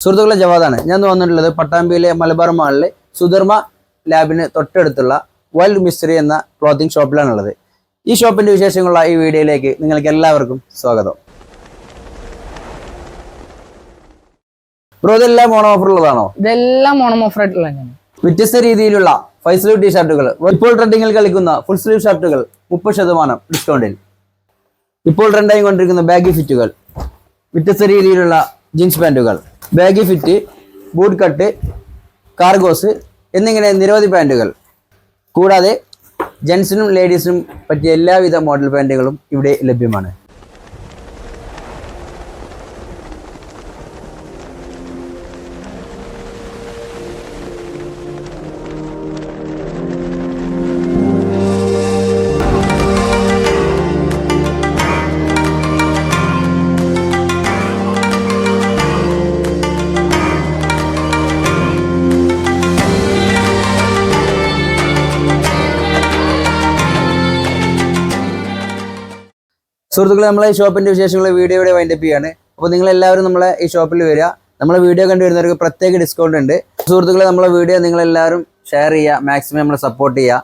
സുഹൃത്തുക്കളെ ജവാദാണ്. ഞാൻ വന്നിട്ടുള്ളത് പട്ടാമ്പിയിലെ മലബാർ മാളിലെ സുധർമ്മ ലാബിന് തൊട്ടടുത്തുള്ള വൈൽഡ് മിസ്റ്ററി എന്ന ക്ലോത്തിങ് ഷോപ്പിലാണുള്ളത് ഈ ഷോപ്പിന്റെ വിശേഷങ്ങളുള്ള ഈ വീഡിയോയിലേക്ക് നിങ്ങൾക്ക് എല്ലാവർക്കും സ്വാഗതം. ബ്രോ ഇതെല്ലാം ഓണം ഓഫർ ഉള്ളതാണോ? ഇതെല്ലാം ഓണം ഓഫർ ആയിട്ടുള്ള വ്യത്യസ്ത രീതിയിലുള്ള ഫൈവ് സ്ലീവ് ടീ ഷർട്ടുകൾ ഇപ്പോൾ ട്രെൻഡിങ്ങിൽ കളിക്കുന്ന ഫുൾ സ്ലീവ് ഷർട്ടുകൾ മുപ്പത് ശതമാനം ഡിസ്കൗണ്ടിൽ ഇപ്പോൾ ട്രെൻഡായി കൊണ്ടിരിക്കുന്ന ബാഗി ഫിറ്റുകൾ വ്യത്യസ്ത രീതിയിലുള്ള jeans പാന്റുകൾ baggy fit boot cut cargos എന്നിങ്ങനെ നിരവധി പാന്റുകൾ. കൂടാതെ ജെൻസിനും ലേഡീസിനും പറ്റിയ എല്ലാവിധ മോഡൽ പാന്റുകളും ഇവിടെ ലഭ്യമാണ്. സുഹൃത്തുക്കളെ നമ്മളെ ഷോപ്പിന്റെ വിശേഷങ്ങൾ വീഡിയോയുടെ വൈൻഡപ്പ് ചെയ്യാണ്. അപ്പോൾ നിങ്ങൾ എല്ലാവരും നമ്മളെ ഈ ഷോപ്പിൽ വരിക. നമ്മളെ വീഡിയോ കണ്ടു വരുന്നവർക്ക് പ്രത്യേക ഡിസ്കൗണ്ട് ഉണ്ട്. സുഹൃത്തുക്കളെ നമ്മളെ വീഡിയോ നിങ്ങൾ എല്ലാവരും ഷെയർ ചെയ്യുക. മാക്സിമം നമ്മളെ സപ്പോർട്ട് ചെയ്യുക.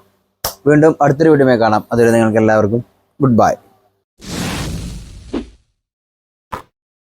വീണ്ടും അടുത്തൊരു വീഡിയോ കാണാം. അതുവരെ നിങ്ങൾക്ക് എല്ലാവർക്കും ഗുഡ് ബൈ